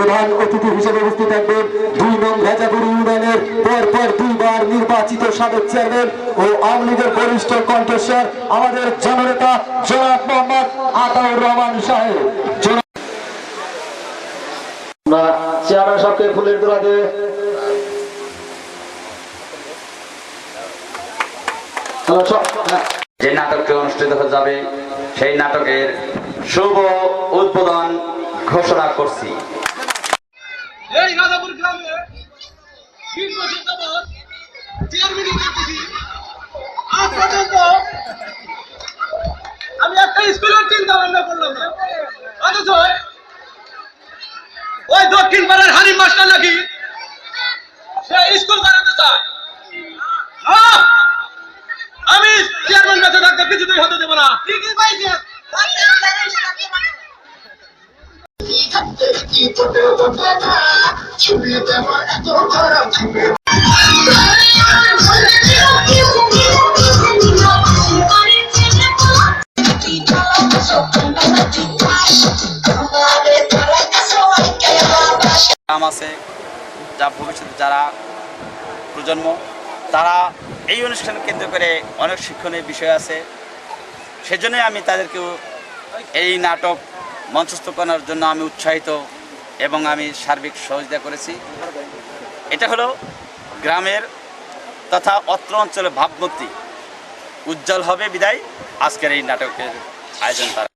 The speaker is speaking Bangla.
প্রধান অতিথি হিসেবে উপস্থিত থাকবেন দুই নং ভেজাগুড়ি ইউনিয়নের পর পর দুইবার নির্বাচিত সাবেক চেয়ারম্যান ও আওয়ামী লীগের বরিষ্ঠ কণ্ঠস্বর আমাদের জননেতা জনাব মোহাম্মদ আতাউর রহমান সাহেব হ্যাঁ। যে নাটকটি অনুষ্ঠিত হয়ে যাবে, সেই নাটকের শুভ উদ্বোধন ঘোষণা করছি রাজাপুর গ্রামে বিশ বছর যাবৎ চেয়ারম্যানই করতেছি। আজ পর্যন্ত আমি একটা স্কুলের চিন্তা ভাবনা করলাম না। অথচ ওই দক্ষিণ পাড়ার হারিম মাস্টার নাকি সে স্কুল বানাতে চায়। আমি চেয়ারম্যান বেঁচে থাকতে কিছুতেই হতে দেবো না। গ্রাম আছে যা ভবিষ্যতে যারা প্রজন্ম, তারা এই অনুষ্ঠান কেন্দ্র করে অনেক শিক্ষণীয় বিষয় আছে। সেজন্যই আমি তাদেরকেও এই নাটক মঞ্চস্থ করার জন্য আমি উৎসাহিত। এবং আমি সার্বিক সহযোগিতা করেছি। এটা হলো গ্রামের তথা অত্র অঞ্চলের ভাবমূর্তি। উজ্জ্বল হবে বিদায়। আজকের এই নাটকের আয়োজন তারা